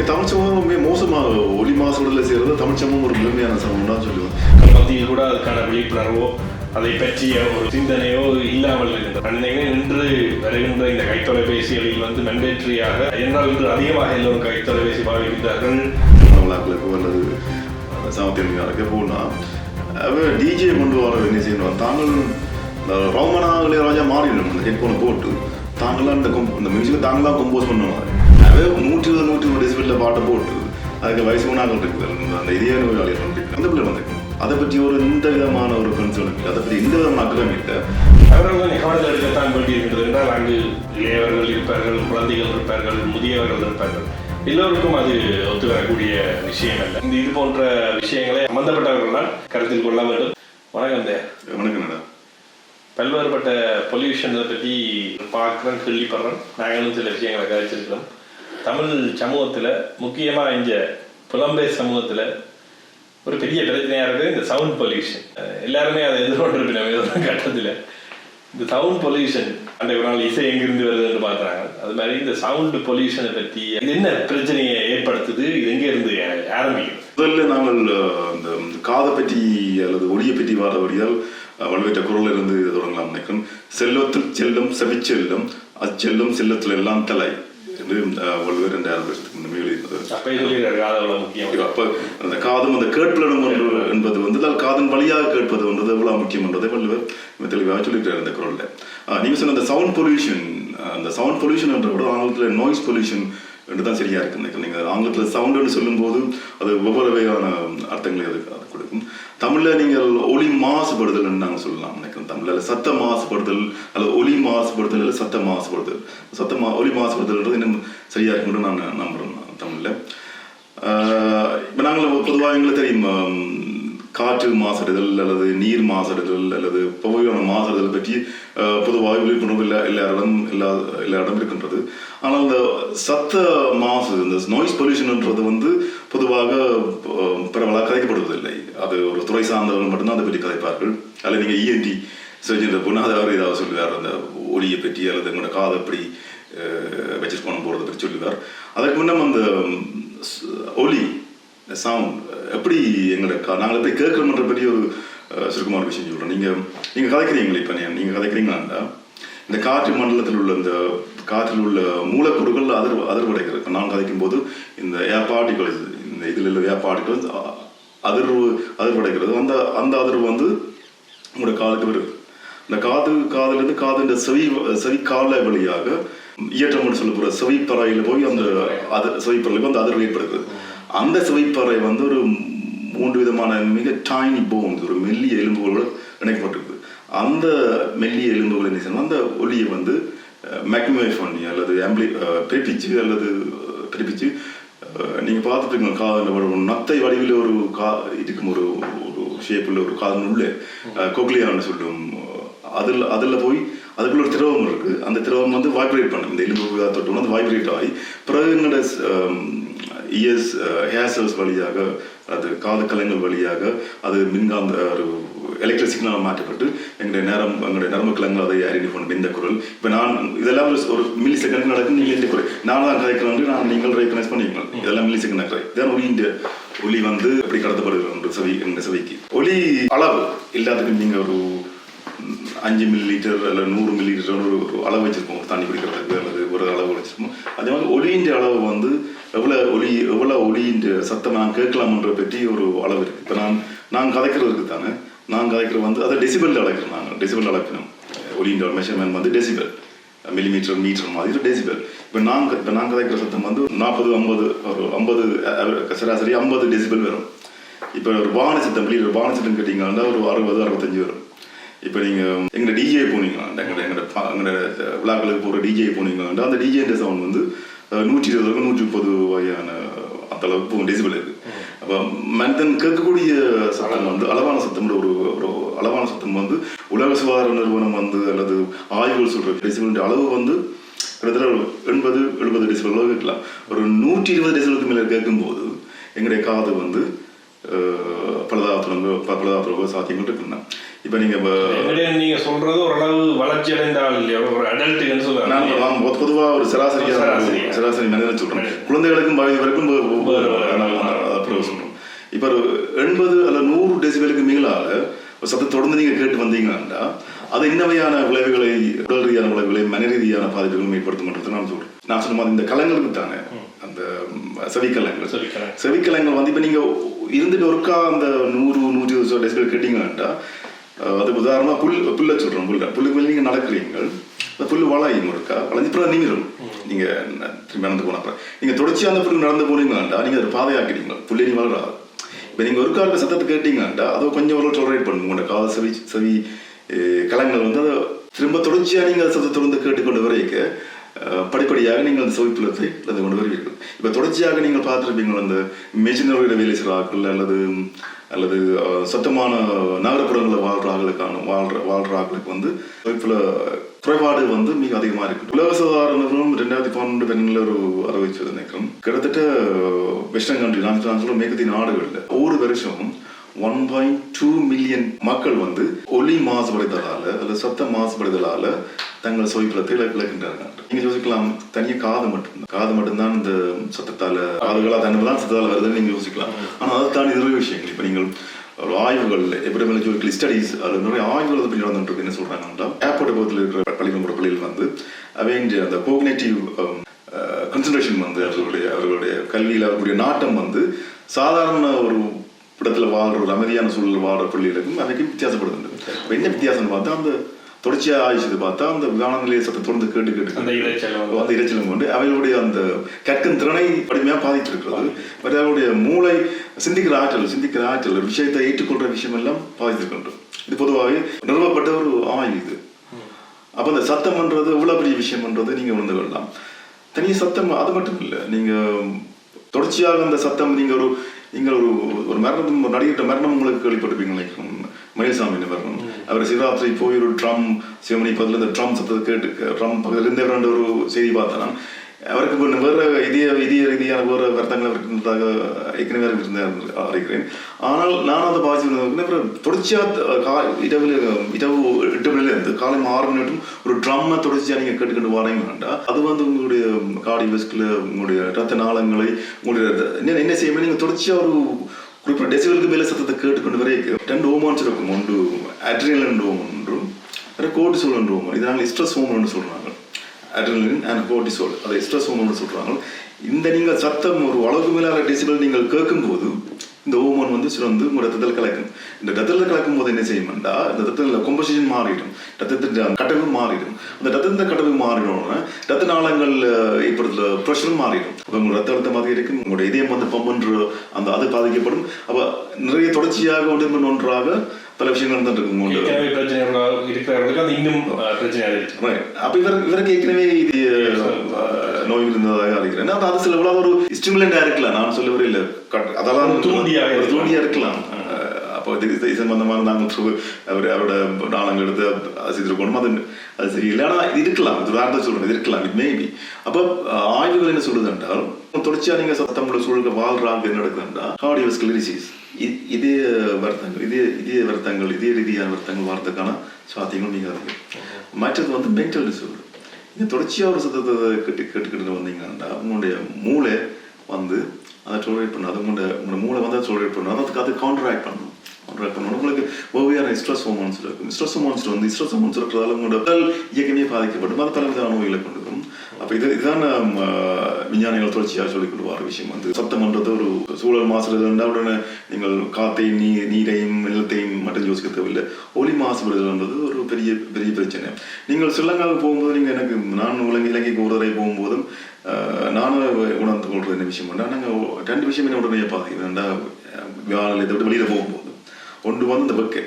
நீங்க தமிழ் சமூகம் ரொம்ப மோசமாக ஒளி மாசுடல செய்யறது தமிழ் சமூகம் ஒரு முழுமையான சமூகம் தான் சொல்லுவோம் மத்தியில் கூட அதுக்கான விழிப்புணர்வோ அதை பற்றிய ஒரு சிந்தனையோ இல்லாமல் இருந்தது. இன்று வருகின்ற இந்த கைத்தொலைபேசிகளில் வந்து மெண்டேட்ரியாக என்றால் இன்று அதிகமாக எல்லோரும் கைத்தொலைபேசி பாவிக்கின்றார்கள் தமிழாக்களுக்கோ அல்லது சமத்தியர்களுக்கோ போனால் டிஜே கொண்டு வர என்ன செய்யணும் தாங்களும் இந்த ரோமனா இளையராஜா மாறிடணும் இந்த ஹெட்ஃபோனை போட்டு தாங்களாம் இந்த கொம் இந்த மியூசிக்கை தாங்களாம் கம்போஸ் பண்ணுவாங்க அவன் நூற்றி இருபது நூற்றி இருபது டெசிபிளில் பாட்டை போட்டு அதுக்கு வயசு மூணாக்கள் இருக்குது அந்த நோயாளிகள் இருக்கு அந்த பிள்ளை வந்துருக்கு அதை பற்றி ஒரு எந்த விதமான ஒரு கன்சர்ன் இல்லை அதை பற்றி எந்த விதமான அக்கறம் இல்லை. அவர்கள் கவனத்தில் எடுக்கத்தான் வேண்டியிருக்கிறது என்றால் அங்கு இளையவர்கள் இருப்பார்கள் குழந்தைகள் இருப்பார்கள் முதியவர்கள் இருப்பார்கள். எல்லோருக்கும் அது ஒத்து வரக்கூடிய விஷயம் அல்ல. இந்த இது போன்ற விஷயங்களை சம்பந்தப்பட்டவர்கள் தான் கருத்தில் கொள்ள வேண்டும். வணக்கம் வணக்கம் மேடம். பல்வேறுபட்ட பொல்யூஷனை பற்றி பார்க்குறேன் கேள்விப்படுறேன் நாங்களும் சில விஷயங்களை கழிச்சிருக்கிறோம் தமிழ் சமூகத்தில் முக்கியமாக இந்த புலம்பெயர் சமூகத்தில் ஒரு பெரிய பிரச்சனையாக இருக்குது இந்த சவுண்ட் பொல்யூஷன் எல்லாருமே அதை எதிர்கொண்டிருக்கணும் ஏதோ கட்டத்தில் இந்த சவுண்ட் பொல்யூஷன் அந்த ஒரு நாள் இசை எங்கிருந்து வருதுன்னு பார்க்குறாங்க. அது மாதிரி இந்த சவுண்ட் பொல்யூஷனை பற்றி இது என்ன பிரச்சனையை ஏற்படுத்துது இது எங்கேருந்து ஆரம்பிக்கும் முதல்ல நாங்கள் அஹ், இந்த காதை பற்றி அல்லது ஒளியை பற்றி வார வழியால் வலுவேற்ற குரல் இருந்து இதை தொடங்கலாம். நினைக்கிறேன் செல்வத்தில் செல்லும் செவிச்செல்லும் அச்செல்லும் செல்லத்தில் எல்லாம் தலை. என்று வள்ளுவர் அப்போ அந்த காதும் அந்த கேட்பலனும் ஒன்று என்பது வந்து காதின் வழியாக கேட்பது என்றது எவ்வளவு முக்கியம் என்றதை வள்ளுவர் தெளிவாக சொல்லிட்டார் இந்த குரல்ல. நீங்க சொன்ன அந்த சவுண்ட் பொல்யூஷன் அந்த சவுண்ட் பொல்யூஷன் என்ற விட ஆங்கிலத்தில் நாய்ஸ் பொல்யூஷன் என்று தான் சரியா இருக்கு. நினைக்கிறேன். நீங்க ஆங்கிலத்தில் சவுண்டுன்னு சொல்லும்போது அது ஒவ்வொரு வகையான அர்த்தங்களை அது கொடுக்கும். தமிழ்ல நீங்கள் ஒளி மாசுபடுதல்னு நாங்கள் சொல்லலாம். எனக்கு தமிழில். சத்த மாசுபடுதல் அல்லது ஒளி மாசுபடுதல் இல்லை சத்த மாசுபடுதல். சத்த மா ஒளி மாசுபடுதல்ன்றது இன்னும் சரியா இருக்குன்னு நான் நம்புறேன் நான் இப்போ நாங்கள் பொதுவாக எங்களுக்கு தெரியும் காற்று மாசடைதல் அல்லது நீர் மாசடைதல் அல்லது புகையான மாசடைதல் பற்றி பொதுவாக விழிப்புணர்வு எல்லா இடம் எல்லா எல்லா இடம் இருக்கின்றது. ஆனால் இந்த சத்த மாசு இந்த நாய்ஸ் பொல்யூஷன்ன்றது வந்து பொதுவாக பரவலாக கதைக்கப்படுவதில்லை அது ஒரு துறை சார்ந்தவர்கள் மட்டும்தான் அதை பற்றி கதைப்பார்கள். அதில் நீங்கள் இஎன்டி சர்ஜன் போனால் அதை அவர் ஏதாவது சொல்லுவார் அந்த ஒளியை பற்றி அல்லது எங்களோட காதை எப்படி வச்சிருக்கணும் போகிறத பற்றி சொல்லுவார். அதற்கு முன்னம் அந்த ஒலி சவுண்ட் எப்படி எங்களோட கா- நாங்கள் எப்படி கேட்கணுன்ற பற்றி ஒரு சுருக்கமான விஷயம் சொல்கிறோம் நீங்கள் நீங்கள் கதைக்கிறீங்களே இப்போ நீங்கள் கதைக்கிறீங்களா? இந்த காற்று மண்டலத்தில் உள்ள இந்த காற்றில் உள்ள மூலக்கூறுகள் அதிர் அதிர்வடைகிறது நான் கதைக்கும் போது இந்த ஏர் பார்ட்டிகல்ஸ் இந்த இதில் உள்ள ஏர் பார்ட்டிகல்ஸ் அதிர்வு அதிர்வடைகிறது. அந்த அந்த அதிர்வு வந்து உங்களோட காதுக்கு வருது இந்த காது காதுலேருந்து காதுன்ற செவி செவி கால வழியாக இயற்றம்னு சொல்ல போகிற செவிப்பறையில் போய் அந்த அது செவிப்பறையில் வந்து அதிர்வு ஏற்படுது அந்த செவிப்பறை வந்து ஒரு மூன்று விதமான மிக டைனி போன்ஸ் ஒரு மெல்லிய எலும்புகளோடு இணைக்கப்பட்டிருக்கு அந்த மெல்லிய எலும்புகள் என்ன செய்யணும் அந்த ஒலியை வந்து மேக்னிஃபை பண்ணி அல்லது ஆம்பிளி பிரிப்பிச்சு அல்லது பிரிப்பிச்சு நீங்கள் பார்த்துட்டு காதில் ஒரு நத்தை வடிவில் ஒரு கா இருக்கும் ஒரு ஒரு ஷேப்பில் ஒரு காதன் உள்ளே கொக்லியான்னு சொல்லும் அதில் அதில் போய் அதுக்குள்ள ஒரு திரவம் இருக்கு. அந்த திரவம் வந்து வைப்ரேட் பண்ணும் இந்த எலும்பு தொட்டோம்னா அது வைப்ரேட் ஆகி பிறகு எங்களோட இயர்ஸ் ஹேர் செல்ஸ் வழியாக அது காது கலங்கள் வழியாக அது மின்காந்த ஒரு எலக்ட்ரிக் சிக்னலாக மாற்றப்பட்டு எங்களுடைய நேரம் எங்களுடைய நரம்பு கிளங்கள் அதை ஐடென்டிஃபை பண்ணும் இந்த குரல். இப்போ நான் இதெல்லாம் ஒரு- மில்லி செகண்ட் நடக்கும் நீங்கள் இந்த குரல் நான் தான் கதைக்கிறேன் நான் நீங்கள் ரெக்கனைஸ் பண்ணிக்கலாம் இதெல்லாம் மில்லி செகண்ட் நடக்கிறேன் இதான் ஒளி இந்த ஒளி வந்து எப்படி கடத்தப்படுகிறது செவி எங்கள் செவிக்கு ஒளி அளவு எல்லாத்துக்கும் நீங்கள் ஒரு அஞ்சு மில்லி லிட்டர் அல்ல நூறு மில்லி லிட்டர் ஒரு அளவு வச்சிருப்போம். தண்ணி குடிக்கிறதுக்கு அல்லது ஒரு அளவு வச்சிருப்போம். அதே மாதிரி ஒளியின் அளவு வந்து எவ்வளோ ஒளி எவ்வளோ ஒளியின் சத்தம் நான் கேட்கலாம்ன்ற பற்றி ஒரு அளவு இருக்கு. இப்போ நான் நான் கதைக்கிறதுக்கு தானே நாங்கள் அழைக்கிற வந்து அதை டெசிபல் அழைக்கிறோம் நாங்கள் டெசிபல் அளக்கணும் ஒலியின் மெஷர்மெண்ட் வந்து டெசிபல் மில்லிமீட்டர் மீட்டர் மாதிரி டெசிபல் இப்போ நாங்கள் இப்போ நாங்கள் அழைக்கிற சத்தம் வந்து நாற்பது ஐம்பது ஒரு ஐம்பது சராசரி ஐம்பது டெசிபல் வரும். இப்போ ஒரு வாகன சத்தம் வெளியில் ஒரு வாகன சத்தம் கேட்டிங்கன்னா ஒரு அறுபது அறுபத்தஞ்சு வரும். இப்போ நீங்கள் எங்களோட டிஜே போனீங்களா எங்களோட எங்களோட எங்களோட விழாக்களுக்கு போகிற டிஜே போனீங்கன்னா அந்த டிஜேன்ற சவுண்ட் வந்து நூற்றி இருபது நூற்றி முப்பது வகையான அந்த அளவுக்கு டெசிபிள் மனிதன் கேட்கக்கூடிய சத்தம் வந்து அளவான சத்தம் ஒரு ஒரு அளவான சத்தம் வந்து உலக சுகாதார நிறுவனம் வந்து அல்லது ஆய்வுகள் சொல்ற டெசிபிள் அளவு வந்து கிட்டத்தட்ட எண்பது எழுபது டெசிபிள் அளவு கேட்கலாம். ஒரு நூற்றி இருபது டெசிபிளுக்கு மேலே கேட்கும்போது எங்களுடைய காது வந்து பலதாபத்துறங்க பலதாபத்துறங்க சாத்தியங்கள் இருக்குன்னா இப்போ நீங்கள் என்னுடைய நீங்க சொல்றது ஓரளவு வள வளர்ச்சி அடைந்தால் இல்லையா? ஒரு அடல்ட்டுன்னு சொல்லுவாங்க நான் பொ- பொதுவா ஒரு சராசரியான சராசரி. சராசரி மனிதனை சொல்றேன் குழந்தைகளுக்கும் வயது வரைக்கும் அப்படி சொல்றேன் இப்ப ஒரு எண்பது அல்ல நூறு டெசிபலுக்கு மேலால ஒரு சத்தத்தை தொடர்ந்து நீங்க கேட்டு வந்தீங்கன்னா அது இன்னவையான விளைவுகளை உடல் ரீதியான விளைவுகளை மன ரீதியான பாதிப்புகளும் ஏற்படுத்தும் நான் சொல்றேன். நான் சொன்ன மாதிரி இந்த கலங்களுக்கு தானே அந்த செவிக்கலங்கள். செவிக்கலங்கள். வந்து இப்ப நீங்க இருந்துட்டு ஒருக்கா அந்த நூறு நூற்றி இருபது டெசிபல் கேட்டீங்கன்னா அஹ், அதுக்கு உதாரணமா புல் புல்ல சொல்றோம் புல்ல. புல்லுக்கு மேல நீங்க நடக்கிறீங்க அந்த புல்லு வளையும் இருக்கா வளைஞ்சு அப்புறம் நீங்களும். நீங்க ந- திரும்பி நடந்து போன அப்புறம். நீங்க தொடர்ச்சியா அந்த புல்லு நடந்து போனீங்கன்னா நீங்க அதை பாதையாக்கிறீங்க புள்ளி நீ வளராது இப்ப நீங்க ஒரு காலுக்கு சத்தத்தை கேட்டீங்கன்னா அதை கொஞ்சம் ஒரு டொலரேட் பண்ணுங்க. உங்களோட காது செவி செவி கலங்கள் வந்து அதை திரும்ப தொடர்ச்சியா நீங்க அந்த சத்தத்தை வந்து கேட்டுக்கொண்டு வரைக்க படிப்படியாக நீங்கள் அந்த செவிப்புலத்தை அதை கொண்டு வருவீர்கள். இப்ப தொடர்ச்சியாக நீங்கள் பார்த்துருப்பீங்க அந்த மெஷினரியோட வேலை செய்கிறார்கள் அல்லது அல்லது சத்தமான நகரப்புறங்களில் வாழ்றாங்களுக்கான வாழ்ற வாழ்றாங்களுக்கு வந்து செவிப்புல குறைபாடு வந்து மிக அதிகமா இருக்கு. உலக சுகாதார நிறுவனம் ரெண்டாயிரத்தி பன்னெண்டு பன்னெண்டுல ஒரு அறிவிச்சது நினைக்கிறோம் கிட்டத்தட்ட வெஸ்டர்ன் கண்ட்ரி நான் சொல்ற மேற்கத்திய நாடுகள்ல ஒவ்வொரு வருஷமும் ஒன் பாயிண்ட் டூ மில்லியன் மக்கள் வந்து ஒலி மாசுபடுதலால அல்லது சத்த மாசுபடுதலால தங்கள் சொய்பலத்தை இழ- இழக்கின்றார்கள். நீங்க யோசிக்கலாம் தனியா காது மட்டும் காது மட்டும்தான் இந்த சத்தத்தால காதுகளா தன்னதான் சத்தத்தால வருதுன்னு நீங்க யோசிக்கலாம். ஆனா அதை தாண்டி நிறைய விஷயங்கள். இப்ப நீங்கள் ஒரு ஆய்வுகள் எபிடமியாலஜிக்கல் ஸ்டடீஸ் அது நிறைய ஆய்வுகள் பற்றி நடந்துட்டு என்ன சொல்றாங்கன்னா ஏர்போர்ட் பக்கத்தில் இருக்கிற பள்ளிக்கூட பள்ளியில் வந்து அவங்க அந்த கோக்னேட்டிவ் கன்சன்ட்ரேஷன் வந்து அவர்களுடைய அவர்களுடைய கல்வியில் அவர்களுடைய நாட்டம் வந்து சாதாரண ஒரு இடத்துல வாழ்ற ஒரு அமைதியான சூழல் வாழ்ற பள்ளிகளுக்கும் அவைக்கும் வித்தியாசப்படுது. அப்ப என்ன வித்தியாசம்னு பார்த்தா அந்த தொடர்ச்சியா ஆயிடுச்சு பார்த்தா அந்த விமான நிலைய சத்தத்தை தொடர்ந்து கேட்டு கேட்டு அந்த இரைச்சல் வந்து. அந்த கொண்டு அவைகளுடைய அந்த கற்கும் திறனை கடுமையா பாதித்திருக்கிறது பட் அவருடைய மூளை சிந்திக்கிற ஆற்றல் சிந்திக்கிற ஆற்றல் ஒரு விஷயத்தை ஏற்றுக்கொள்ற விஷயம் எல்லாம் பாதித்திருக்கின்றோம் இது பொதுவாகவே நிறுவப்பட்ட ஒரு ஆய்வு இது. அப்ப அந்த சத்தம்ன்றது எவ்வளவு பெரிய விஷயம்ன்றது நீங்க உணர்ந்து கொள்ளலாம். தனி சத்தம் அது மட்டும் இல்லை. நீங்க தொடர்ச்சியாக அந்த சத்தம் நீங்க ஒரு நீங்க ஒரு ஒரு மரணம் ஒரு நடிகர்கிட்ட மரணம் உங்களுக்கு கேள்விப்பட்டிருப்பீங்க நினைக்கிறேன். மயில்சாமி மரணம். அவர் சிவராத்திரி போய் ஒரு ட்ரம் சிவமணி பதில் இந்த ட்ரம் சத்தத்தை கேட்டு ட்ரம் பக்கத்துல இருந்தவர் ஒரு செய்தி பார்த்தேன் அவருக்கு இப்போ வேற இதய இதய ரீதியான வேற வருத்தங்கள் அவருக்கு இருந்ததாக ஏற்கனவே இருந்தேன் இருந்தார் அறிகிறேன். ஆனால் நான் அதை பாதிச்சு தொடர்ச்சியாக கா இரவு இரவு எட்டு மணில இருந்து காலை ஆறு மணி வரைக்கும் ஒரு ட்ரம்மை தொடர்ச்சியாக நீங்கள் கேட்டுக்கிட்டு வரீங்க வேண்டாம். அது வந்து உங்களுடைய காடி வெஸ்கில் உங்களுடைய ரத்த நாளங்களை உங்களுடைய என்ன என்ன செய்யுமே நீங்கள் தொடர்ச்சியாக ஒரு குறிப்பிட்ட டெசிவலுக்கு மேலே சத்தத்தை கேட்டுக்கொண்டு வரை ரெண்டு ஹோமோன்ஸ் இருக்கும். ஒன்று அட்ரினல் ஹோமோன் ஒன்றும் கோர்டிசோல் என்ற ஹோமோன் இதை இதனால் ஸ்ட்ரெஸ் ஹோமோன்னு சொல்றாங்க. அட்ரலின் அண்ட் கோர்டிசோல் அதை ஸ்ட்ரெஸ் ஹோமோன் சொல்கிறாங்க இந்த நீங்கள் சத்தம் ஒரு அளவுக்கு மேலான டெசிபல் நீங்கள் கேட்கும்போது இந்த ஹோமோன் வந்து சுரந்து உங்க ரத்தத்தில் கலக்கும். இந்த ரத்தத்தில் கலக்கும் போது என்ன செய்யும்டா இந்த ரத்தத்தில் கொம்பசிஷன் மாறிடும். ரத்தத்தின் கட்டவு மாறிடும். அந்த ரத்தத்தின் கட்டவு மாறினோடனே ரத்த நாளங்கள் ஏற்படுத்துற ப்ரெஷரும் மாறிடும். அப்போ உங்க ரத்த அழுத்தம் அதிகரிக்கும் உங்களுடைய இதயம் வந்து பம்புன்ற அந்த அது பாதிக்கப்படும். அப்போ நிறைய தொடர்ச்சியாக ஒன்று ஒன்றாக பல விஷயங்கள் நடந்துட்டு இருக்கும் உண்டு ஏற்கனவே பிரச்சனை இருக்கிற- இருக்கிறவர்களுக்கு அது இன்னும் அஹ், பிரச்சனையாக இருக்கு Right. அப்ப இவர் இவருக்கு ஏற்கனவே இது அஹ், நோய் இருந்ததாக அறிகிறேன் அது அது சில எவ்வளவு ஒரு ஸ்டிமுலண்டா இருக்கலாம் நான் சொல்லவே இல்லை கட்- அதெல்லாம் ஒரு தூண்டியாக ஒரு இருக்கலாம். தூண்டியா இருக்கலாம் அஹ், அப்போ இது இது சம்பந்தமான நாங்கள் through அவர் அவரோட நாளங்கள் எடுத்து செய்திருக்கணும் அது அது சரியில்லை ஆனா இது இருக்கலாம் இது வேற சொல்றேன் இது இருக்கலாம் இட் மேபி அப்போ அஹ், ஆய்வுகள் என்ன சொல்றது என்றால் தொடர்ச்சியா நீங்க சத்தமுள்ள சூழலுக்கு வாழ்றாங்க என்ன நடக்குதுன்றா கார்டியோஸ்கல் டிசீஸ் இதே வருத்தங்கள் இதே இதே வருத்தங்கள் இதே ரீதியான வருத்தங்கள் வரதுக்கான சாத்தியங்கள் நீங்கள் அதிகம் மற்றது வந்து மென்டல் டிசோர்டர் இந்த தொடர்ச்சியாக ஒரு சத்தத்தை கேட்டு கேட்டுக்கிட்டு வந்தீங்கன்னா உங்களுடைய மூளை வந்து அதை டோலரேட் பண்ணும் அது உங்களோட உங்களோட மூளை வந்து அதை டோலரேட் பண்ணும் அதுக்கு அது கவுண்டராக்ட் பண்ணும் கவுண்டராக்ட் பண்ணணும். உங்களுக்கு ஓவியான ஸ்ட்ரெஸ் ஹோமோன்ஸ் இருக்கும் ஸ்ட்ரெஸ் ஹோமோன்ஸ் வந்து ஸ்ட்ரெஸ் ஹோமோன்ஸ் இருக்கிறதால உங்களோட உடல் இயக்கமே பாதிக்கப்படும். அது பல விதமான நோய்களை கொண்டு வரும். அப்ப இது இதுதான் விஞ்ஞானிகள் தொடர்ச்சியாக சொல்லிக் கொண்டு வர விஷயம் வந்து சத்தம்ன்றது ஒரு சூழல் மாசுபடுதல் உடனே நீங்கள் காத்தையும் நீ நீரையும் வெள்ளத்தையும் மட்டும் யோசிக்க தேவையில்லை ஒலி மாசுபடுதல்ன்றது ஒரு பெரிய பெரிய பிரச்சனை நீங்கள் ஸ்ரீலங்காவுக்கு போகும்போது நீங்கள் எனக்கு நான் உலக இலங்கைக்கு ஒரு தடவை போகும்போதும் நானும் உணர்ந்து கொள்றது என்ன விஷயம் நாங்கள் ரெண்டு விஷயம் என்ன உடனே ரெண்டா வேலை விட்டு வெளியில போகும்போது ஒன்று வந்து இந்த வெக்கை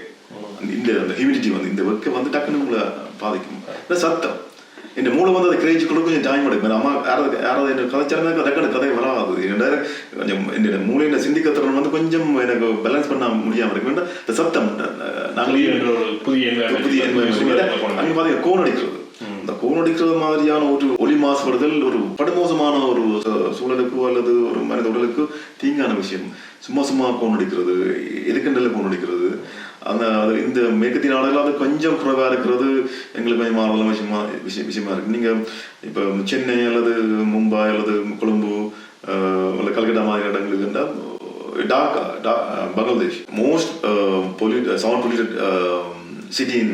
இந்த அந்த ஹியூமிடிட்டி வந்து இந்த வெக்கை வந்து டக்குன்னு உங்களை பாதிக்கும் இந்த சத்தம் இந்த மூளை வந்து அதை கிரேஜ் கூட கொஞ்சம் டைம் எடுக்கும் அம்மா யாராவது யாராவது என்ன கதைச்சாலுமே டக்குனு கதை வராது என்னோட கொஞ்சம் என்னோட மூளையில சிந்திக்க திறன் வந்து கொஞ்சம் எனக்கு பேலன்ஸ் பண்ண முடியாம இருக்கு வேண்டாம் இந்த சத்தம் நாங்கள் புதிய புதிய. அங்க பாத்தீங்க கோன் அடிக்கிறது இந்த கோன் அடிக்கிறது மாதிரியான ஒரு ஒளி மாசுபடுதல் ஒரு படுமோசமான ஒரு சூழலுக்கோ அல்லது ஒரு மனித உடலுக்கு தீங்கான விஷயம் சும்மா சும்மா கோன் அடிக்கிறது எதுக்கண்டல கோன் அடிக்கிறது அந்த இந்த மேற்கத்திய நாடுகள் அது கொஞ்சம் குறைவாக இருக்கிறது எங்களுக்கு கொஞ்சம் மாறுதல் விஷயமா விஷயம் விஷயமா இருக்கு. நீங்கள் இப்போ சென்னை அல்லது மும்பை அல்லது கொழும்பு அஹ், அல்லது கல்கட்டா மாதிரி இடங்களுக்கு இருந்தால் டாக்கா டா Bangladesh most pollute sound polluted city in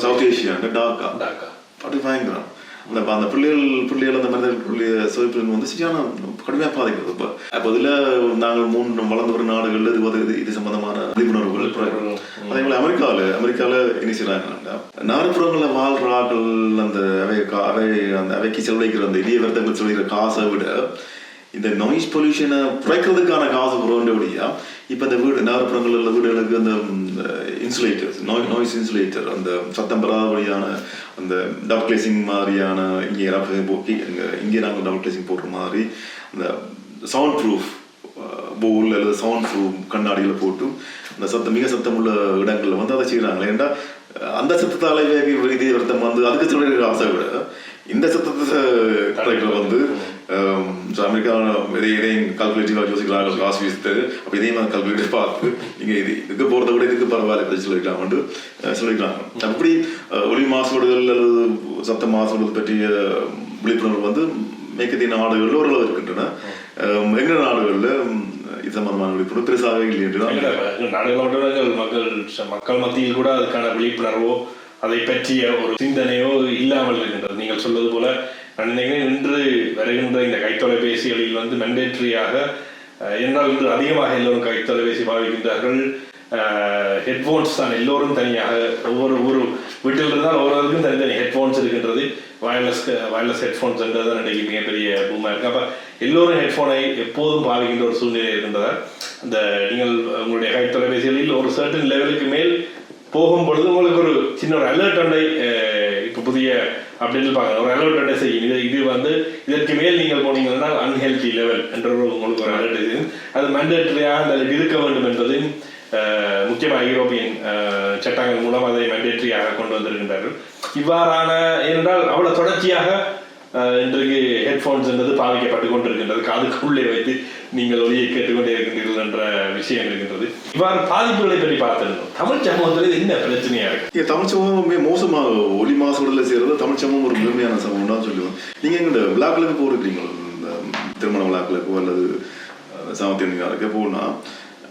South Asia Dhaka. Dhaka. அது பயங்கரம். அந்த அந்த பிள்ளைகள் பிள்ளைகள் அந்த மனிதர்களுடைய சிவப்பிரிவு வந்து சரியான கடுமையாக பாதிக்கிறது. இப்போ அப்போ இதில் நாங்கள் மூன்று வளர்ந்து வரும் நாடுகளில் இது வந்து இது சம்பந்தமான விழிப்புணர்வுகள் அதே போல அமெரிக்காவில் அமெரிக்காவில் என்ன செய்கிறாங்கன்னா நகர்ப்புறங்களில் வாழ்கிற ஆட்கள் அந்த அவை அவை அந்த அவைக்கு செலவழிக்கிற அந்த இடிய விரதங்கள் செலவழிக்கிற காசை விட இந்த நாய்ஸ் பொல்யூஷனை குறைக்கிறதுக்கான காசு குறைந்தபடியா இப்போ இந்த வீடு நகர்ப்புறங்களில் உள்ள வீடுகளுக்கு அந்த இன்சுலேட்டர்ஸ் நாய்ஸ் இன்சுலேட்டர் அந்த சத்தம் பெறாதபடியான அந்த டபுள் கிளேசிங் மாதிரியான இங்கே ரஃப் போக்கி இங்கே இங்கே நாங்கள் டபுள் கிளேசிங் போடுற மாதிரி அந்த சவுண்ட் ப்ரூஃப் போல் அல்லது சவுண்ட் ப்ரூஃப் கண்ணாடிகளை போட்டு அந்த சத்தம் மிக சத்தம் உள்ள இடங்களில் வந்து அதை செய்கிறாங்களே ஏன்டா அந்த சத்தத்தாலே இதே வருத்தம் வந்து அதுக்கு சொல்லிருக்கிற ஆசை விட இந்த சத்தத்தை குறைக்கிற வந்து ஸோ அமெரிக்கா இதே இதையும் கால்குலேட்டிவாக யோசிக்கிறாங்க காசு வீசுது அப்போ இதையும் அந்த கால்குலேட்டிவ் பார்த்து நீங்கள் இது இதுக்கு போகிறத விட இதுக்கு பரவாயில்ல இப்படி சொல்லிக்கலாம்னு அஹ், சொல்லிக்கிறாங்க அப்படி ஒலி மாசுபாடுகள் அல்லது சத்த மாசுபாடு பற்றிய விழிப்புணர்வு வந்து மேற்கத்திய நாடுகளில் ஓரளவு இருக்கின்றன. அஹ், எங்க நாடுகளில் இது சம்பந்தமான விழிப்புணர்வு பெருசாக இல்லை என்று நாடுகளோட மக்கள் மக்கள் மத்தியில் கூட அதுக்கான விழிப்புணர்வோ அதை பற்றிய ஒரு சிந்தனையோ இல்லாமல் இருக்கின்றது. நீங்கள் சொல்வது போல நான் இன்று வருகின்ற இந்த கைத்தொலைபேசிகளில் வந்து மெண்டேட்ரியாக என்றால் இன்று அதிகமாக எல்லோரும் கைத்தொலைபேசி பாவிக்கின்றார்கள் ஹெட்ஃபோன்ஸ் தான் எல்லோரும் தனியாக ஒவ்வொரு ஒரு வீட்டில் இருந்தால் ஒவ்வொருவருக்கும் தனித்தனி ஹெட்ஃபோன்ஸ் இருக்கின்றது. வயர்லெஸ் வயர்லெஸ் ஹெட்ஃபோன்ஸ் என்றது தான் இன்றைக்கு மிகப்பெரிய பூமாக இருக்குது அப்போ எல்லோரும் ஹெட்ஃபோனை எப்போதும் பாவிக்கின்ற ஒரு சூழ்நிலை இருக்கின்றதால் அந்த நீங்கள் உங்களுடைய கைத்தொலைபேசிகளில் ஒரு சர்டன் லெவலுக்கு மேல் போகும் பொழுது உங்களுக்கு ஒரு சின்ன ஒரு அலர்ட் அண்டை இப்போ புதிய அப்படின்னு இருப்பாங்க ஒரு அலர்ட் அண்டை செய்யும் இது இது வந்து இதற்கு மேல் நீங்கள் போனீங்கன்னா அன்ஹெல்தி லெவல் என்ற ஒரு உங்களுக்கு ஒரு அலர்ட் செய்யும் அது மேண்டேட்டரியாக அந்த இருக்க வேண்டும் என்பதையும் முக்கியமாக ஐரோப்பியன் அஹ், சட்டங்கள் மூலம் அதை மேண்டேட்டரியாக கொண்டு வந்திருக்கின்றார்கள். இவ்வாறான ஏனென்றால் அவ்வளவு தொடர்ச்சியாக அஹ், இன்றைக்கு ஹெட்ஃபோன்ஸ் என்பது பாவிக்கப்பட்டு கொண்டிருக்கின்றது. காதுக்குள்ளே வைத்து நீங்கள் ஒலியை கேட்டுக்கொண்டே இருக்கின்றீர்கள் என்ற விஷயம் இருக்கின்றது. இவ்வாறு பாதிப்புகளை பற்றி பார்த்திருந்தோம். தமிழ் சமூகத்தில் என்ன பிரச்சனையா இருக்கு? தமிழ் சமூகம் மோசமாக ஒலி மாசுபடல செய்யறது தமிழ் சமூகம் ஒரு முழுமையான சமூகம் தான் சொல்லுவோம் நீங்க எங்க விழாக்களுக்கு போயிருக்கீங்களா இந்த திருமண விழாக்களுக்கோ அல்லது சாமத்தியாருக்கு போனா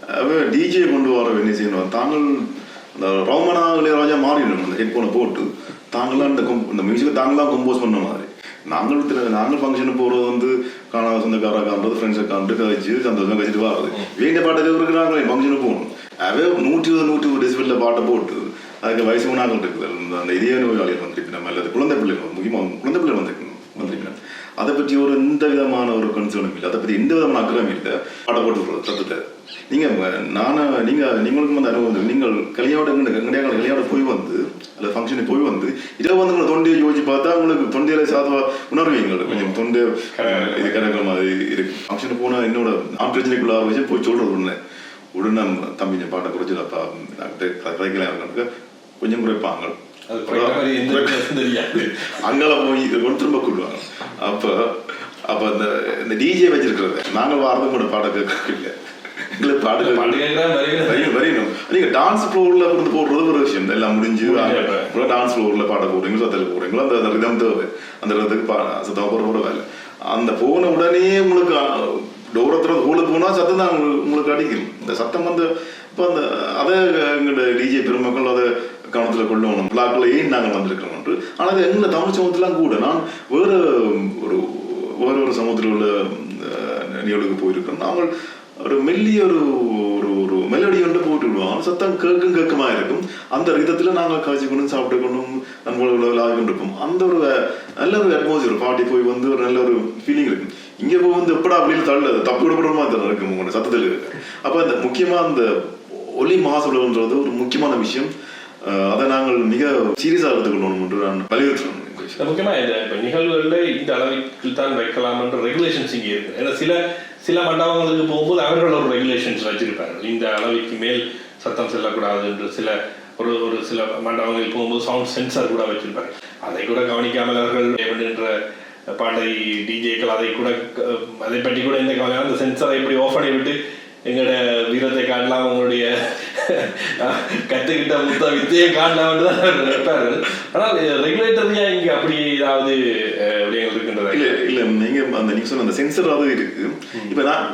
அவன் டிஜே கொண்டு வர என்ன செய்யணும் தாங்கள் அந்த ரோமனா இளையராஜா மாறிடணும். அந்த ஹெட்ஃபோனை போட்டு தாங்களாம் இந்த com- இந்த மியூசிக்கை தாங்களாம் கம்போஸ் பண்ண மாதிரி. நாங்கள் திரு- நாங்கள் ஃபங்க்ஷனுக்கு போகிறது வந்து காணாத சொந்தக்காரா காண்றது ஃப்ரெண்ட்ஸை காண்டு கழிச்சு சந்தோஷமா கழிச்சிட்டு வர்றது. வேண்டிய பாட்டு இருக்கிறாங்களே ஃபங்க்ஷனுக்கு போகணும். அவே நூற்றி இருபது நூற்றி ஒரு டெசிபிளில் பாட்டை போட்டு அதுக்கு வயசு நாங்கள் இருக்குது. அந்த இதே நோயாளிகள் வந்திருக்கணும் அல்லது குழந்தை பிள்ளைகள் முக்கியமாக குழந்தை பிள்ளைகள் வந்திருக்கணும் வந்திருக்கணும் அதை பற்றி ஒரு எந்த விதமான ஒரு கன்சர்னும் இல்லை. அதை பற்றி எந்த விதமான அக்கறம் இல்லை. பாட்டை போட்டு விடுறது நீங்கள் நீங்க நீங்கள் நீங்கள் நீங்களுக்கும் வந்து அனுபவம் நீங்கள் கல்யாணம் எங்கடைய கல்யாணம் போய் வந்து ஃபங்க்ஷனுக்கு போய் வந்து இதை வந்து உங்களை தொண்டையை யோசிச்சு பார்த்தா உங்களுக்கு தொண்டையில சாதுவா உணர்வீங்க கொஞ்சம் தொண்டை இது கிடக்கிற மாதிரி இருக்கு ஃபங்க்ஷனுக்கு போனா என்னோட நான் பிரச்சனைக்குள்ள வச்சு போய் சொல்றது உடனே உடனே தம்பி பாட்டை குறைச்சிடப்பா கதைக்கலாம் கொஞ்சம் குறைப்பாங்க அது குறைக்கிற மாதிரி எந்த வித்தியாசமும் தெரியாது அங்கால போய் இது கொண்டு திரும்ப கூடுவாங்க அப்ப அப்ப அந்த இந்த டிஜே வச்சிருக்கிறது நாங்கள் வாரதும் கூட பாட கேட்க இல்லை பாட்டு வரையும் வரையணும் நீங்க டான்ஸ் ஃப்ளோர்ல இருந்து போடுறது ஒரு விஷயம். எல்லாம் முடிஞ்சு டான்ஸ் ஃப்ளோர்ல பாட போடுறீங்களோ சத்தல் போடுறீங்களோ அந்த ரிதம் தேவை. அந்த ரிதத்துக்கு பா சத்தம் போற போற வேலை. அந்த போன உடனே உங்களுக்கு டோரத்துல ஹோல போனா சத்தம் தான் உங்களுக்கு- உங்களுக்கு அடிக்கும். இந்த சத்தம் வந்து இப்போ அந்த அதை எங்களோட டிஜே பெருமக்கள் அதை கவனத்துல கொள்ளணும். பிளாக்ல ஏன் நாங்கள் வந்திருக்கிறோம் என்று. ஆனால் அது எங்களை தமிழ் சமூகத்திலாம் கூட. நான் வேற ஒரு வேற ஒரு சமூகத்தில் உள்ள நிகழ்வுக்கு போயிருக்கிறோம். நாங்கள் ஒரு மெல்லிய ஒரு ஒரு ஒரு மெலடி ஒன்று போட்டு விடுவோம். சத்தம் கேட்கும் கேட்குமா இருக்கும். அந்த விதத்துல நாங்கள் காய்ச்சி கொண்டு சாப்பிட்டு கொண்டும் நண்பர்களோட விளாடி அந்த ஒரு நல்ல ஒரு அட்மாஸ்பியர் பாட்டி போய் வந்து ஒரு நல்ல ஒரு ஃபீலிங் இருக்கும். இங்க போய் வந்து எப்படா அப்படின்னு தள்ள? தப்பு விடப்படுற மாதிரி இருக்கும் உங்களோட சத்தத்தில். இருக்கு அப்ப அந்த முக்கியமா அந்த ஒலி மாசுபடுன்றது ஒரு முக்கியமான விஷயம். அதை நாங்கள் மிக சீரியஸாக எடுத்துக்கணும் என்று நான் வலியுறுத்துறேன் முக்கியமாக இந்த முக்கியமா இந்த இந்த அளவுக்கு தான் வைக்கலாம் என்ற ரெகுலேஷன்ஸ் இங்கே இருக்கு. ஏன்னா சில சில மண்டபங்களுக்கு போகும்போது அவர்கள் ஒரு ரெகுலேஷன்ஸ் வச்சிருப்பார்கள். இந்த அளவுக்கு மேல் சத்தம் செல்லக்கூடாது என்று சில ஒரு ஒரு சில மண்டபங்கள் போகும்போது சவுண்ட் சென்சார் கூட வச்சிருப்பாங்க அதை கூட கவனிக்காமல் அவர்கள் என்ற பாட்டை டிஜேக்கள் அதை கூட அதை பற்றி கூட எந்த கவலையாக அந்த சென்சாரை எப்படி ஆஃப் பண்ணி விட்டு எங்களோட வீரத்தை காட்டலாம் உங்களுடைய கற்றுக்கிட்ட முத்த வித்தையை காண்டவன் தான் நினைப்பார்கள் ஆனால் ரெகுலேட்டரியா இங்க அப்படி ஏதாவது விடயங்கள் இருக்கின்றதா இல்ல இல்ல நீங்க அந்த நீங்க சொன்ன அந்த சென்சராவது இருக்கு இப்ப நான்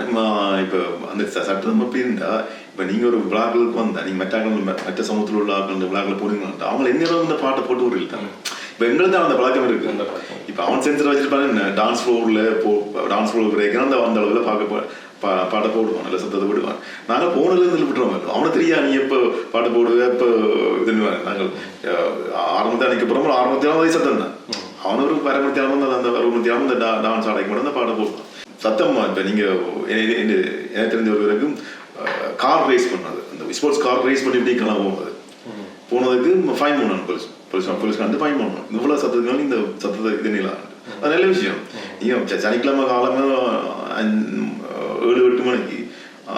இப்ப அந்த சட்டம் அப்படி இருந்தா இப்ப நீங்க ஒரு விழாக்களுக்கு வந்தா நீங்க மற்ற மற்ற சமூகத்தில் உள்ள இந்த விழாக்கள் போடுங்க அவங்க என்ன இந்த பாட்டை போட்டு ஒரு இழுத்தாங்க இப்ப எங்களுக்கு அந்த பழக்கம் இருக்கு. இப்ப அவன் சென்சர் வச்சிருப்பாங்க டான்ஸ் ஃப்ளோர்ல போ டான்ஸ் ஃப்ளோர் பிரேக் அந்த அந்த அளவுல பார்க்க பா- பாட்டை போடுவான் நல்ல சத்தத்தை விடுவான் நாங்கள் போனதுல இருந்து விட்டுருவோம் அவனை தெரியா நீ எப்போ பாட்டு போடுவ எப்ப இதுன்னு நாங்கள் ஆரம்பத்தை அன்னைக்கு அப்புறம் ஆரம்பத்திலாம் சத்தம் தான். அவன் ஒரு பரமத்தியாலும் அந்த அந்த பரமத்தியாலும் இந்த டான்ஸ் ஆடைக்கு மட்டும் அந்த பாட்டை போடுவான். சத்தம் இப்ப நீங்க என்ன- எனக்கு தெரிஞ்ச ஒருவருக்கும் கார் ரேஸ் பண்ணது. அந்த ஸ்போர்ட்ஸ் கார் ரேஸ் பண்ணி இப்படி கிளம்ப போனது போனதுக்கு ஃபைன் பண்ணணும் போலீஸ் போலீஸ் போலீஸ் கண்டு ஃபைன் பண்ணணும். இவ்வளோ சத்தத்துக்கு இந்த சத்தத்தை இது நிலாம் அது நல்ல விஷயம். நீங்கள் சனிக்கிழமை காலமே ஏழு எட்டு மணிக்கு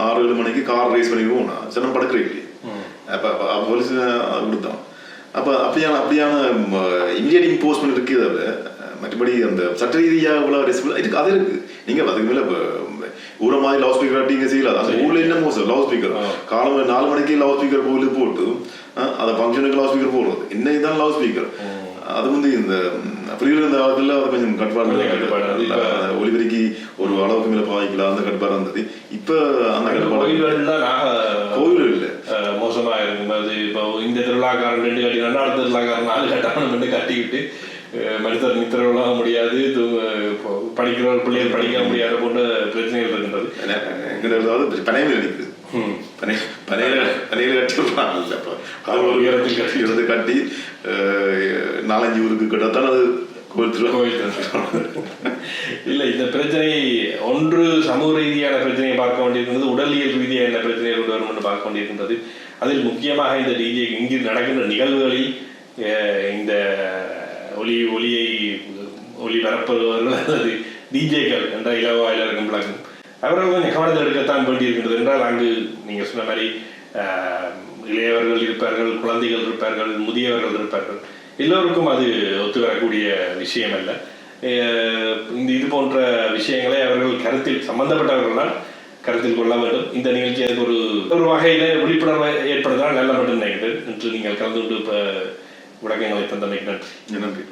ஆறு ஏழு மணிக்கு கார் ரேஸ் பண்ணி போனா சின்ன படுக்கிறீங்க அப்ப அப்ப- அப்ப போலீஸ் கொடுத்தான் அப்ப அப்படியான அப்படியான இந்தியன் இம்போஸ்மெண்ட் இருக்கு அதை மற்றபடி அந்த சட்ட ரீதியாக உள்ள ரெசிபிள் இருக்கு அது இருக்கு நீங்க அதுக்கு மேல ஊர மாதிரி லவுட் ஸ்பீக்கர் நீங்க செய்யலாம் அந்த ஊர்ல என்ன மோசம் லவுட் ஸ்பீக்கர். காலம் நாலு மணிக்கு லவுட் ஸ்பீக்கர் போட்டு போட்டு அஹ், அதை ஃபங்க்ஷனுக்கு லவுட் ஸ்பீக்கர் போடுறது என்ன இதுதான் லவுட் ஸ்பீக்கர் அது வந்து இந்த புலிகள் இருந்த காலத்துல அது கொஞ்சம் கட்டுப்பாடு ஒளிபெருக்கி ஒரு அளவுக்கு மேல பாதிக்கலாம் அந்த கட்டுப்பாடு இருந்தது இப்ப அந்த கட்டுப்பாடு கோவில் இல்லை. மோசமா இருக்கும் இப்போ இந்த திருவிழாக்காரன் ரெண்டு கட்டி ரெண்டாவது திருவிழாக்காரன் நாலு கட்டணம் ரெண்டு கட்டிக்கிட்டு மனிதர் நித்திரவிழா முடியாது படிக்கிற பிள்ளைகள் படிக்க முடியாத போன்ற பிரச்சனைகள் இருக்கின்றது. பனையில் இருக்குது. பனை பனையில பனையில கட்டி விடுறாங்க இல்ல அப்ப அது ஒரு உயரத்துக்கு கட்டி. இருந்து கட்டி நாலஞ்சு ஊருக்கு கட்டத்தான் அது. இல்ல இந்த பிரச்சனை ஒன்று சமூக ரீதியான பிரச்சனையை பார்க்க வேண்டியிருக்கின்றது உடலியல் ரீதியாக என்ன பிரச்சனையை கொண்டு வரும் என்று பார்க்க வேண்டியிருக்கின்றது அதில் முக்கியமாக இந்த டிஜே இங்கு நடக்கின்ற நிகழ்வுகளில் இந்த ஒலி ஒலியை ஒலி பரப்புபவர்கள் அல்லது டிஜேக்கள் என்ற இலவாயில் இருக்கும் அவர்கள் கொஞ்சம் கவனத்தில் எடுக்கத்தான் வேண்டியிருக்கின்றது என்றால் அங்கு நீங்கள் சொன்ன மாதிரி இளையவர்கள் இருப்பார்கள் குழந்தைகள் இருப்பார்கள் முதியவர்கள் இருப்பார்கள். எல்லோருக்கும் அது ஒத்து வரக்கூடிய விஷயம் அல்ல இந்த இது போன்ற விஷயங்களை அவர்கள் கருத்தில் சம்பந்தப்பட்டவர்களால் கருத்தில் கொள்ள வேண்டும். இந்த நிகழ்ச்சி அதுக்கு ஒரு ஒரு வகையில் விழிப்புணர்வை ஏற்படுத்தினால் நல்ல மட்டும் நினைக்கிறேன். என்று நீங்கள் கலந்து கொண்டு இப்போ விளக்கங்களை தந்தமைக்கு நன்றி. நன்றி.